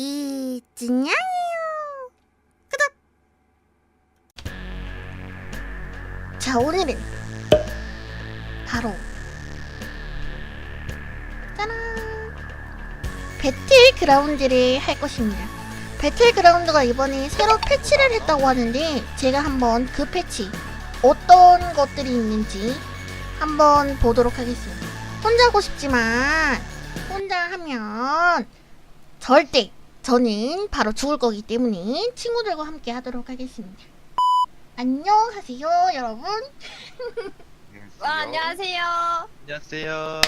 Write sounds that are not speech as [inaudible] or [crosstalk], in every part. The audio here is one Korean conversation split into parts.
이 진양이에요. 끄덕. 자 오늘은 바로 짜란 배틀 그라운드를 할 것입니다. 배틀 그라운드가 이번에 새로 패치를 했다고 하는데 제가 한번 그 패치 어떤 것들이 있는지 한번 보도록 하겠습니다. 혼자 하고 싶지만 혼자 하면 절대 저는 바로 죽을 거기 때문에 친구들과 함께 하도록 하겠습니다. 안녕하세요, 여러분. 아, 안녕하세요. 안녕하세요.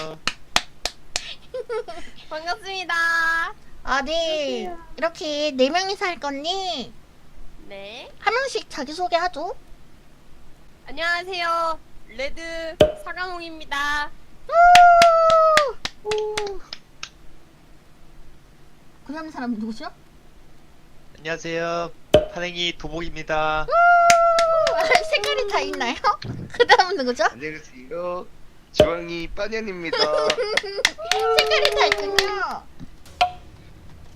[laughs] 반갑습니다. 아, 네. 이렇게 네 명이서 할 건데 네. 한 명씩 자기 소개하죠. 안녕하세요. 레드 사강홍입니다. 그 다음 사람 누구죠? 안녕하세요. 파랭이 도복입니다. [laughs] 색깔이 다 있나요? [laughs] 그 다음은 누구죠? 안녕하세요. 주황이 빠년입니다. [laughs] 색깔이 다 있군요.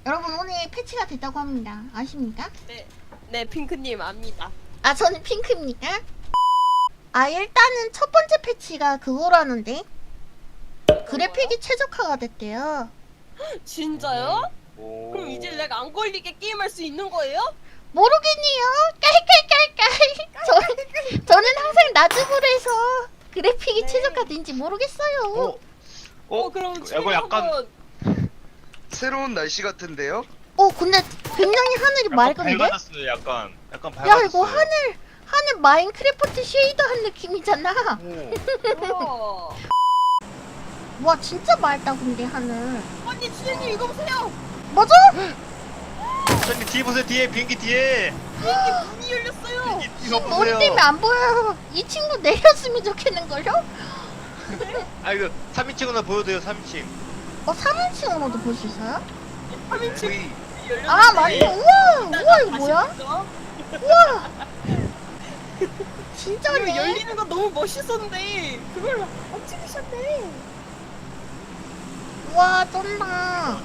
여러분 오늘 패치가 됐다고 합니다. 아십니까? 네. 네, 핑크님 압니다. 아 저는 핑크입니까? 아 일단은 첫 번째 패치가 그거라는데 그래픽이 최적화가 됐대요. 진짜요? 오. 그럼 이제 렉안 걸리게 게임할 수 있는 거예요? 모르겠네요. 깔깔깔깔. 저, 저는 항상 낮음으로 해서 그래픽이 네. 최적화된지 모르겠어요. 어, 어, 그럼 이거 약간- 한번 새로운 날씨 같은데요? 어 근데 굉장히 하늘이 약간 맑은데? 밝아졌어요. 약간, 약간 야 밝아졌어요. 이거 하늘 하늘 마인크래프트 쉐이더 한 느낌이잖아. 오, 우와. 와 진짜 맑다 근데 하늘. 아니, 주제님 이거 보세요. 맞아? 저기 뒤에 보세요. 뒤에 비행기 뒤에. 비행기 문이 열렸어요. 비행기 뒤가 머리 보세요. 때문에 안 보여요. 이 친구 내렸으면 좋겠는걸요? 아 이거 3인칭으로 보여도요. 3인칭. 어 3인칭으로도 볼 수 있어요? 화면치 우리 열렸는데. 아 맞네. 우와 우와 이거 뭐야? 우와 이거 진짜네. 열리는 거 너무 멋있었는데 그걸 안 찍으셨네. 우와 쩐다.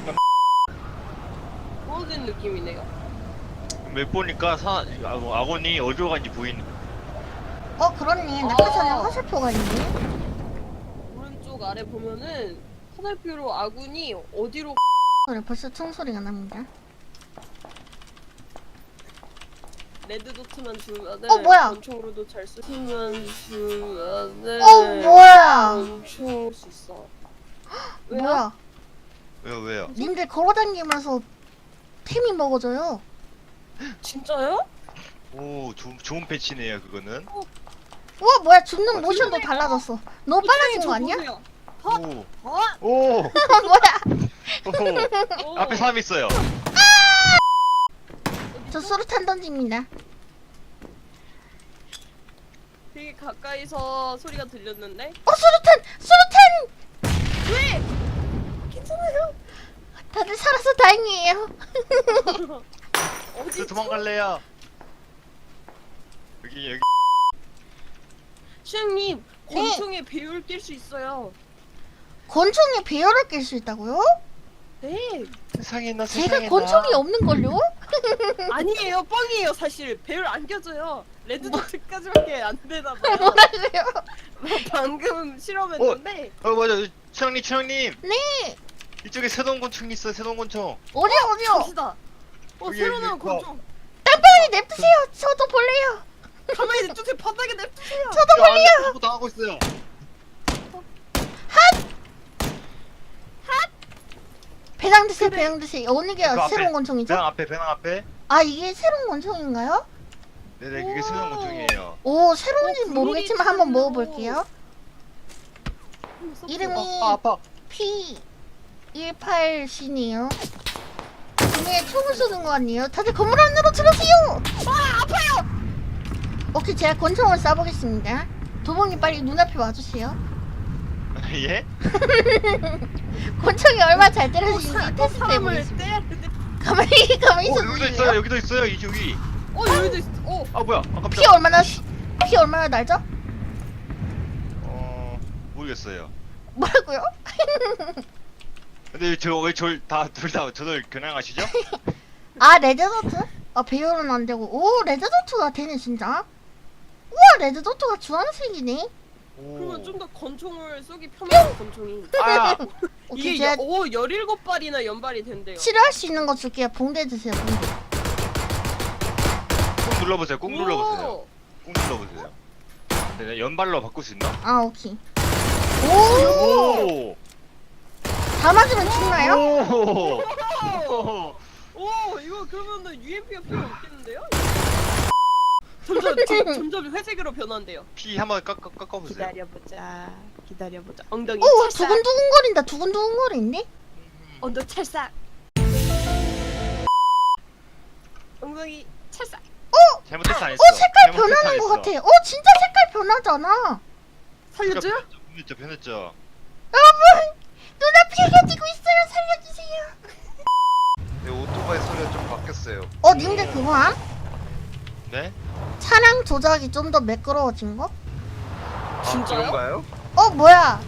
모든 느낌이네요. 맵 보니까 사, 아, 악원이 어디로 간지 보이는. 어 그렇네. 낙하 전에 어. 화살표가 있네. 오른쪽 아래 보면은 화살표로 아군이 어디로 그래 벌써 총소리가 납니다. 레드 도트만 주면은 어, 뭐야? 권총으로도 잘 쓰면 주면은 어 뭐야? 권총 수 있어. 왜요? 뭐야? 왜요, 왜요? 님들 걸어다니면서 템이 먹어져요. 진짜요? 오, 조, 좋은 패치네요. 그거는. 우와 뭐야 죽는 어, 모션도 진짜네. 달라졌어. 너무 빨라진 저거 아니야? 보세요. 오, 어? 오, [laughs] 뭐야? 오. 오. 앞에 사람 있어요. 저 수류탄 던집니다. 되게 가까이서 소리가 들렸는데 어 수류탄 수류탄 왜? 괜찮아요? 다들 살아서 다행이에요. [laughs] 어디 저 도망갈래요. 여기, 여기. 수영님 네. 권총에 배율 낄 수 있어요. 권총에 배열을 낄 수 있다고요? 네. 세상에 나 제가 세상에 권총이 없는 걸요? [laughs] 아니에요 뻥이에요 사실 배율 안 껴져요 레드 도트까지밖에 안 되나 봐요 뭐라고요? [laughs] 방금 실험했는데 어 맞아 추장님 추장님 네. 이쪽에 새로운 권총 있어 새로운 권총 어디요 어디요? 갑시다 어 여기, 새로 여기, 나온 어. 권총 땀방이 냅두세요. 저도 볼래요. 가만히 냅두세요 바닥에 냅두세요 저도 볼래요. 뭐 당하고 있어요 배낭 드세요 그래. 배낭 드세요. 어느 게 그 앞에, 새로운 권총이죠? 배낭 앞에 배낭 앞에 아 이게 새로운 권총인가요? 네네 그게 오. 새로운 권총이에요 오 새로운지 어, 모르겠지만 한번 차이로. 먹어볼게요. 이름이 아 아파 P18C네요. 분명히 총을 쏘는 거 아니에요? 다들 건물 안으로 들어오세요! 아, 아파요! 오케이, 제가 권총을 쏴보겠습니다. 도봉님 빨리 눈앞에 와주세요. [laughs] 예? [laughs] 권총이 얼마나 잘 어, 테스트 사람을 해보겠습니다. 때야 근데 가만히, 가만히 어 있어 여기도 있어요 보실래요? 여기도 있어요 이 저기 어 여기도 있어 어 아 뭐야 아피 얼마나, 피 얼마나 날죠? 어 모르겠어요 뭐라고요? [laughs] 근데 저왜저다둘 다 저를 겨냥하시죠? 아 레드도트? 아 배열은 안 되고 오 레드도트가 되네 진짜 우와 레드도트가 주황색이네 그러면 좀 더 권총을 쏘기 편한 권총이. 아 [laughs] 오케이 이게 제가 여, 오 17발이나 연발이 된대요. 치료할 수 있는 거 줄게요 붕대 드세요 붕대 꾹 눌러보세요. 꾹 눌러보세요. 오. 꾹 눌러보세요. 네, 연발로 바꿀 수 있나? 아 오케이 오! 오! 다 맞으면 죽나요? 오! 오. [laughs] 오 이거 그러면은 UMP가 필요 없겠는데요? 점점 [laughs] 점- 점점 회색으로 변한대요. 피 한번 깎아 깎아보세요. 기다려보자. 기다려보자. 엉덩이 오 찰싹. 두근두근거린다 두근두근거리는데? 엉덩이 찰싹. 엉덩이 찰싹. 잘못했어 안 했어. 어 색깔 변하는 것. 같아 어 진짜 색깔 변하잖아 살려줘 요? 변했죠 변했죠. 여러분 눈앞이 해지고 있어요 살려주세요 네, 오토바이 소리가 좀 바뀌었어요. 어 님들 그거 함? 네? 차량 조작이 좀 더 매끄러워진 거? 아, 진짜요? 그런가요? 어 뭐야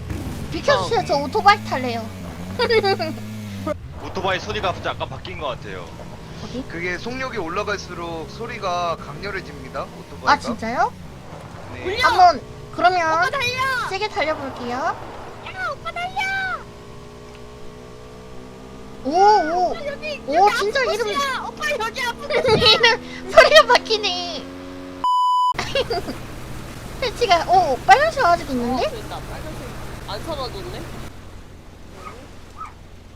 비켜주세요 저 오토바이 탈래요 [laughs] 오토바이 소리가 약간 바뀐 것 같아요. 그게 속력이 올라갈수록 소리가 강렬해집니다. 오토바이가. 아 진짜요? 네. 물려! 한번 그러면 오빠 달려! 세게 달려볼게요 야 오빠 달려! 오오 여기 오 진짜 이름 야 오빠 여기 아픈 이름 [laughs] [laughs] 소리가 바뀌네 [laughs] 패치가 오 빨간색 아직 있는데? 됐다 빨간색 안 사라졌네?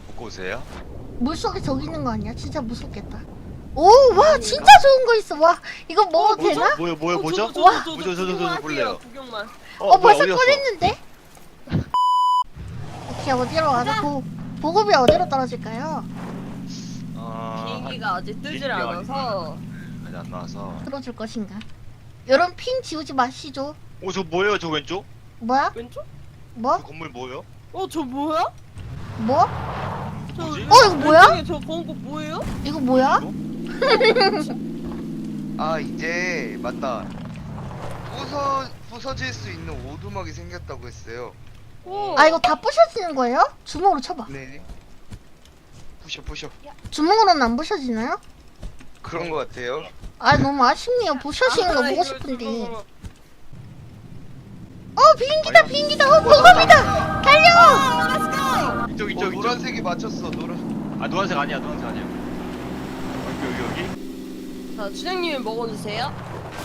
먹고 오세요. 물속에 저기 있는 거 아니야? 진짜 무섭겠다 오 와 진짜 좋은 거 있어 와 이거 먹어도 뭐죠? 되나? 뭐요 어, 뭐죠? 와. 뭐죠, 저도 구경만 볼래요. 구경만 어, 뭐야, 벌써 어디 갔어? 꺼냈는데? [laughs] 오케이 어디로 가자 보, 보급이 어디로 떨어질까요? 아, 비행기가 아직 뜨질 비행기가 않아서 아직 안 나와서. 들어줄 것인가 여러분 핑 지우지 마시죠 오저 뭐예요 저 왼쪽? 뭐야? 왼쪽? 뭐? 그 건물 뭐예요? 어 저 뭐야? 뭐? 저 뭐지? 어, 이거 뭐야? 왼쪽에 저 건거 뭐예요? 이거 뭐야? 아 이제 맞다. 부서 부서질 수 있는 오두막이 생겼다고 했어요. 오. 아 이거 다 부셔지는 거예요? 주먹으로 쳐봐 네. 부셔 부셔. 주먹으로는 안 부셔지나요? 그런 것 같아요. 아 너무 아쉽네요 부셔지는 거 아, 보고 싶은데. 어 비행기다 비행기다 어 보급이다 달려 이쪽 어, 이쪽 이쪽. 노란색이 맞췄어. 노란. 아 노란색 아니야 노란색 아니야. 여기 여기 여기. 자 주장님이 먹어주세요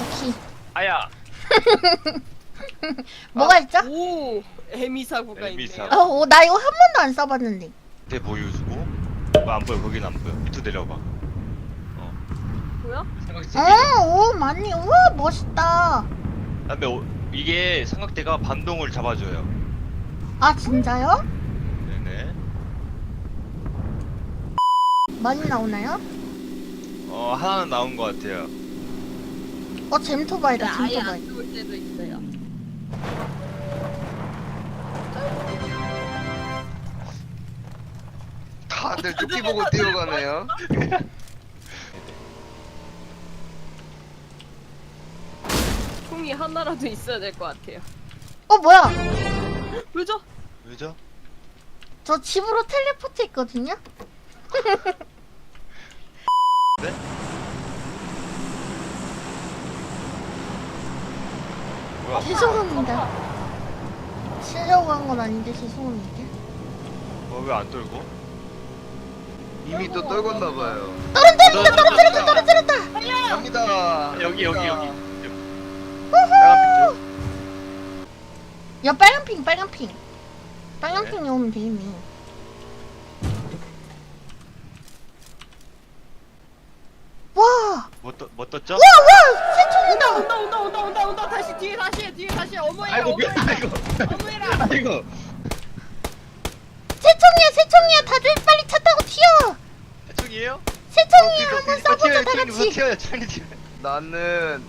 오케이 아야. [laughs] 뭐가 있죠? 오 에미 사고가 에미 있네요 사고. 어, 어, 나 이거 한 번도 안 써봤는데 대보유수고. 뭐안 보여 거기는 안 보여. 밑으로 내려봐. 어. 뭐야? 삼각대. 어, 오 맞네 우와 멋있다 그다음에 오- 이게 삼각대가 반동을 잡아줘요. 아 진짜요? 네네. 많이 나오나요? 어 하나는 나온 것 같아요. 어 잼토바이다 아예 잼토바이 안 좋을 때도 있어요 다들 쫓기 보고 뛰어가네요. 총이 하나라도 있어야 될 것 같아요 어 뭐야 왜죠? 왜죠? 저 집으로 텔레포트 했거든요? [laughs] 네? 뭐야? 죄송합니다 치려고 한 건 아닌데 죄송합니다 어, 왜 안 떨고? 이미 또 떨궜나 봐요. 떨어뜨린다 떨어뜨렸다 떨어뜨렸다 갑니다. 여기 여기 여기. 우후! 빨간 야 빨간 핑 빨간 핑 빨간 네. 핑이 오면 되겠네 와! 뭐, 떠, 뭐 떴죠? 와! 와! 새총이다! 온다 온다 온다 온다 온다 다시 뒤에 다시 해 뒤에 다시 해 어머니라 아이고 미 어머니라 아이고 어머니라 아이고 새총이야 새총이야 다들 빨리 차 타고 튀어! 대충이에요? 새총이 어, 한번 써보자 다 같이 튀어요 튀어요 튀어요 나는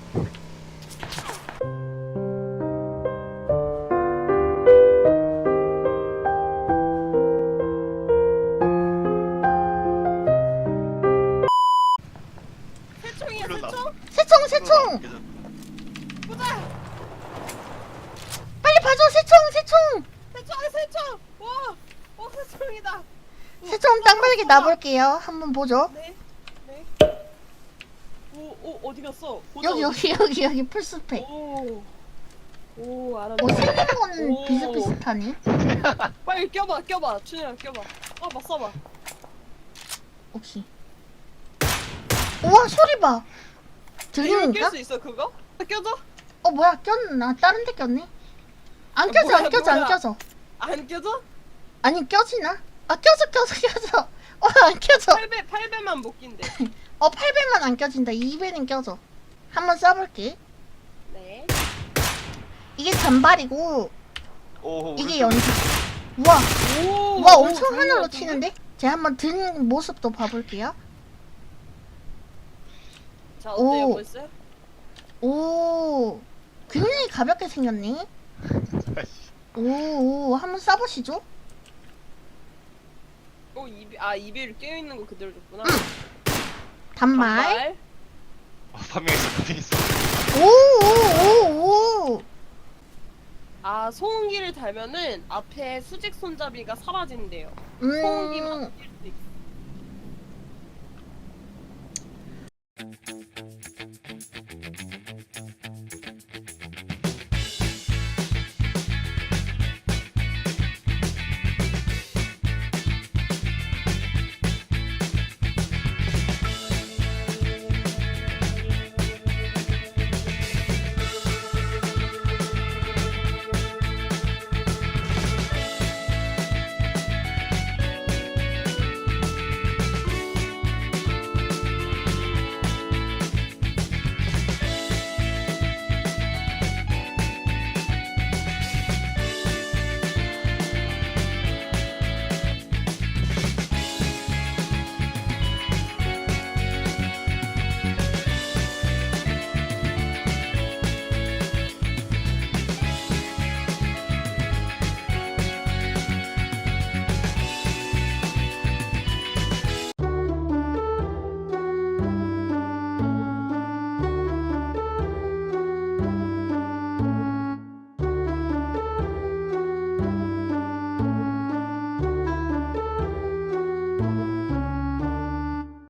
새총이야 나- 새총 새총 새총! 보자 빨리 봐줘 새총 새총! 새총 새총 와어 새총이다 빠르게 놔볼게요. 한번 보죠. 네. 네. 오, 오, 어디 갔어? 보자, 여기 어디- 여기 여기 여기 풀스펙. 오. 오, 알았네. 오 생기는 거는 오. 비슷비슷하니? 빨리 껴봐, 껴봐. 춘이랑 껴봐. 써봐, 써봐. 혹시? 우와 소리 봐. 이거 들리니까? 낄수 있어, 그거? 껴줘? 어 뭐야 꼈나? 다른 데 꼈네? 안 아, 껴져 안 뭐야, 껴져 안 뭐야. 껴져. 안 껴져? 아니 껴지나? 아 껴져 껴져 껴져. 어안 껴져. 8배, 8배만 못 낀대. [laughs] 어 8배만 안 껴진다. 2배는 껴져. 한번 쏴볼게. 네. 이게 단발이고 오 이게 오른쪽. 연기. 우와 오, 와 오, 엄청 하늘로? 튀는데? 제가 한번 든 모습도 봐볼게요. 자, 어때요, 오. 벌써? 오 굉장히 가볍게 생겼네. 오, 오 한번 쏴보시죠. 어, 이비, 아, 이비를 껴있는 거 그대로 줬구나. 단말. 단발. 어, 판명했어 판명했어. 오 오 오 오. 아, 소음기를 달면은 앞에 수직 손잡이가 사라진대요. 소음기만 음 낄수 있어.